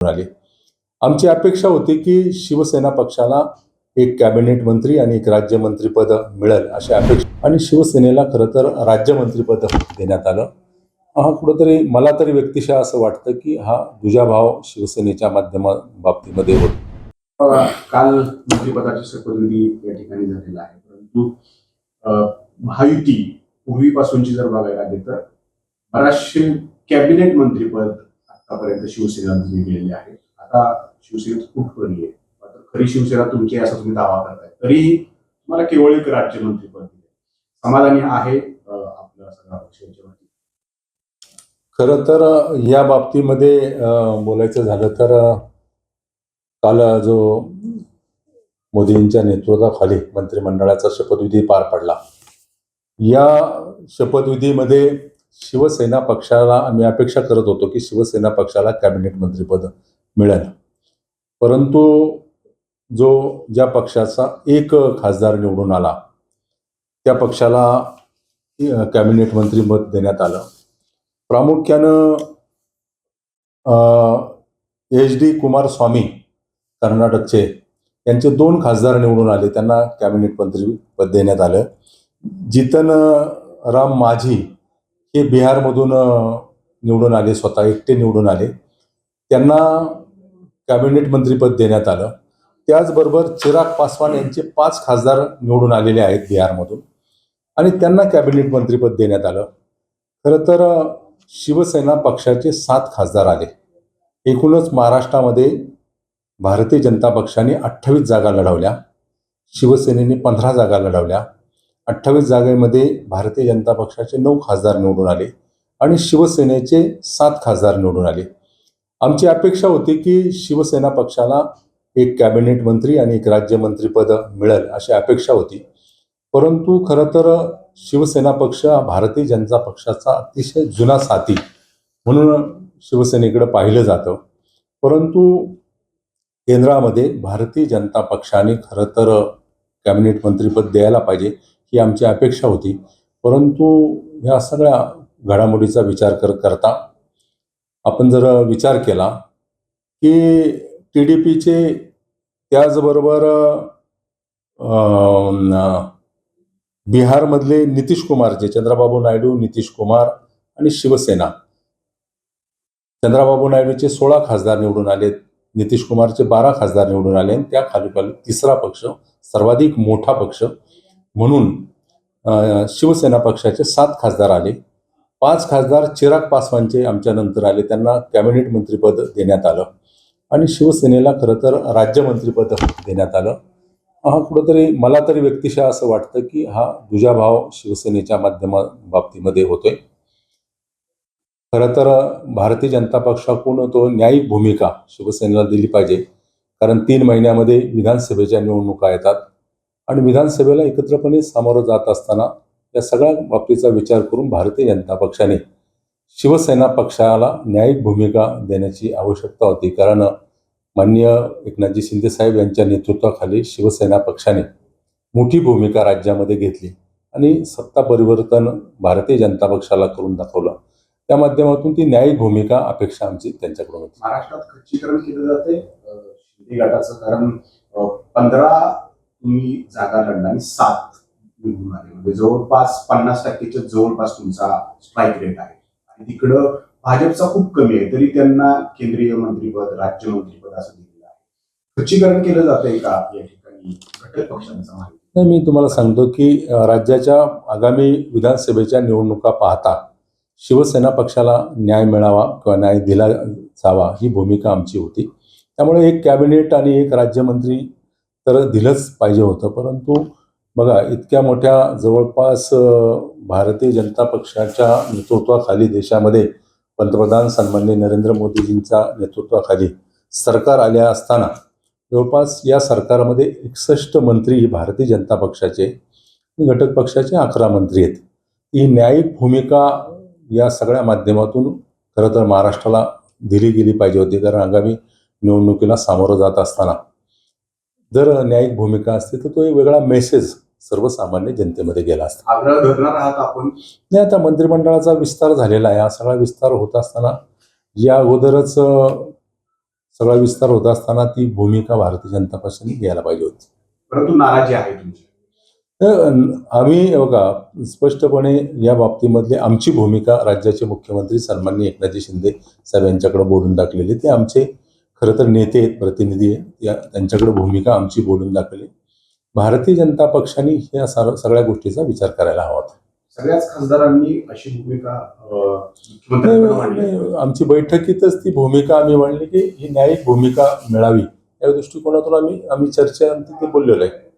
आले. आमची अपेक्षा होती की शिवसेना पक्षाला एक कॅबिनेट मंत्री आणि एक राज्यमंत्रीपद मिळेल अशी अपेक्षा. आणि शिवसेनेला खरं तर राज्यमंत्रीपद देण्यात आलं. हा कुठंतरी मला तरी व्यक्तिशः असं वाटतं की हा दुजाभाव शिवसेनेच्या माध्यमा बाबतीमध्ये होतो काल मंत्रिपदाची शपथविधी या ठिकाणी झालेला आहे. परंतु महायुती पूर्वीपासूनची जर बघायला गेलं तर बराचशे कॅबिनेट मंत्रीपद आतापर्यंत शिवसेना दिले गेलेले आता शिवसेनेत फूट पडली आहे. मात्र खरी शिवसेना तुमची आहे असा तुम्ही दावा करताय. तरीही तुम्हाला केवळ एक राज्यमंत्रीपद दिले समाधानी आहे आपल्या सगळ्या पक्षांच्या वतीने. तर या बाबतीमध्ये बोलायचं झालं तर काल जो मोदींच्या नेतृत्वाखाली मंत्रिमंडळाचा शपथविधी पार पडला. या शपथविधीमध्ये शिवसेना पक्षाला आम्ही अपेक्षा करत होतो की शिवसेना पक्षाला कॅबिनेट मंत्रीपद मिळेल. परंतु जो ज्या पक्षाचा एक खासदार निवडून आला त्या पक्षाला कॅबिनेट मंत्री मत देण्यात आलं. प्रामुख्यानं एच डी कुमारस्वामी कर्नाटकचे यांचे दोन खासदार निवडून आले त्यांना कॅबिनेट मंत्री पद देण्यात आलं. जितन राम माझी हे बिहारमधून निवडून आले स्वतः एकटे निवडून आले. त्यांना कॅबिनेट मंत्रीपद देण्यात आलं. त्याचबरोबर चिराग पासवान यांचे पाच खासदार निवडून आलेले आहेत बिहारमधून. आणि त्यांना कॅबिनेट मंत्रीपद देण्यात आलं. खरं तर शिवसेना पक्षाचे सात खासदार आले. एकूणच महाराष्ट्रामध्ये भारतीय जनता पक्षाने अठ्ठावीस जागा लढवल्या. शिवसेनेने पंधरा जागा लढवल्या. अठ्ठावीस जागेमध्ये भारतीय जनता पक्षाचे नऊ खासदार निवडून आले आणि शिवसेनेचे सात खासदार निवडून आले. आमची अपेक्षा होती की शिवसेना पक्षाला एक कॅबिनेट मंत्री आणि एक राज्यमंत्रीपद मिळेल अशी अपेक्षा होती. परंतु खरं तर शिवसेना पक्ष हा भारतीय जनता पक्षाचा अतिशय जुना साथी म्हणून शिवसेनेकडे पाहिलं जातं. परंतु केंद्रामध्ये भारतीय जनता पक्षाने खरं तर कॅबिनेट मंत्रीपद द्यायला पाहिजे. ही आमची अपेक्षा होती. परंतु ह्या सगळ्या घडामोडीचा विचार कर करता आपण जर विचार केला की टी डी पीचे त्याचबरोबर बिहारमधले नितीश कुमार जे चंद्राबाबू नायडू नितीश कुमार आणि शिवसेना चंद्राबाबू नायडूचे सोळा खासदार निवडून आलेत नितीश कुमारचे बारा खासदार निवडून आले त्या खाली तिसरा पक्ष सर्वाधिक मोठा पक्ष म्हणून शिवसेना पक्षाचे सात खासदार आले. पाच खासदार चिराग पासवानचे आमच्या नंतर आले. त्यांना कॅबिनेट मंत्रीपद देण्यात आलं आणि शिवसेनेला खरं तर राज्यमंत्रीपद देण्यात आलं. हा कुठंतरी मला तरी व्यक्तिशः असं वाटतं की हा दुजाभाव शिवसेनेच्या माध्यमा बाबतीमध्ये होतोय. खरं तर भारतीय जनता पक्षाकडून तो न्यायिक भूमिका शिवसेनेला दिली पाहिजे. कारण तीन महिन्यामध्ये विधानसभेच्या निवडणुका येतात. आणि विधानसभेला एकत्रपणे सामोरं जात असताना या सगळ्या बाबतीचा विचार करून भारतीय जनता पक्षाने शिवसेना पक्षाला न्यायिक भूमिका देण्याची आवश्यकता होती. कारण माननीय एकनाथजी शिंदे साहेब यांच्या नेतृत्वाखाली शिवसेना पक्षाने मोठी भूमिका राज्यामध्ये घेतली आणि सत्ता परिवर्तन भारतीय जनता पक्षाला करून दाखवलं. त्या माध्यमातून ती न्यायिक भूमिका अपेक्षा आमची त्यांच्याकडून होती. महाराष्ट्रात खच्चीकरण केलं जाते. शिंदे गटाचं कारण पंधरा तुम्ही जागा लढणारी सात निवडून आले म्हणजे जवळपास पन्नास टक्केच्या जवळपास तुमचा स्ट्राईक रेट आहे. आणि तिकडं भाजपचा खूप कमी आहे तरी त्यांना केंद्रीय मंत्रीपद राज्यमंत्रीपद असं दिलेलं आहे. खच्चीकरण केलं जातंय का या ठिकाणी? घटक पक्षांचा माहिती नाही मी तुम्हाला सांगतो की राज्याच्या आगामी विधानसभेच्या निवडणुका पाहता शिवसेना पक्षाला न्याय मिळावा किंवा न्याय दिला जावा ही भूमिका आमची होती. त्यामुळे एक कॅबिनेट आणि एक राज्यमंत्री तर दिलंच पाहिजे होतं. परंतु बघा इतक्या मोठ्या जवळपास भारतीय जनता पक्षाच्या नेतृत्वाखाली देशामध्ये पंतप्रधान सन्माननीय नरेंद्र मोदीजींच्या नेतृत्वाखाली सरकार आल्या असताना जवळपास या सरकारमध्ये एकसष्ट मंत्री भारतीय जनता पक्षाचे घटक पक्षाचे अकरा मंत्री आहेत. ही न्यायिक भूमिका या सगळ्या माध्यमातून खरं तर महाराष्ट्राला दिली गेली पाहिजे होती. कारण आगामी निवडणुकीला सामोरं जात असताना जर न्यायिक भूमिका असते तर तो एक वेगळा मेसेज सर्वसामान्य जनतेमध्ये गेला असता. आपण? नाही आता मंत्रिमंडळाचा विस्तार झालेला आहे. हा सगळा विस्तार होत असताना या अगोदरच सगळा विस्तार होत असताना ती भूमिका भारतीय जनता पक्षाने घ्यायला पाहिजे होती. परंतु नाराजी आहे तुमची. आम्ही बघा स्पष्टपणे या बाबतीमधली आमची भूमिका राज्याचे मुख्यमंत्री सन्माननीय एकनाथजी शिंदे साहेब यांच्याकडे बोलून दाखलेली ते आमचे खरं तर नेते आहेत प्रतिनिधी आहेत. या त्यांच्याकडे भूमिका आमची बोलून दाखवली. भारतीय जनता पक्षाने या सार सगळ्या गोष्टीचा विचार करायला हवा होता. सगळ्याच खासदारांनी अशी भूमिका आमची बैठकीतच ती भूमिका आम्ही मांडली की ही न्यायिक भूमिका मिळावी. या दृष्टिकोनातून आम्ही आम्ही चर्चेअंती ते बोललेलो आहे.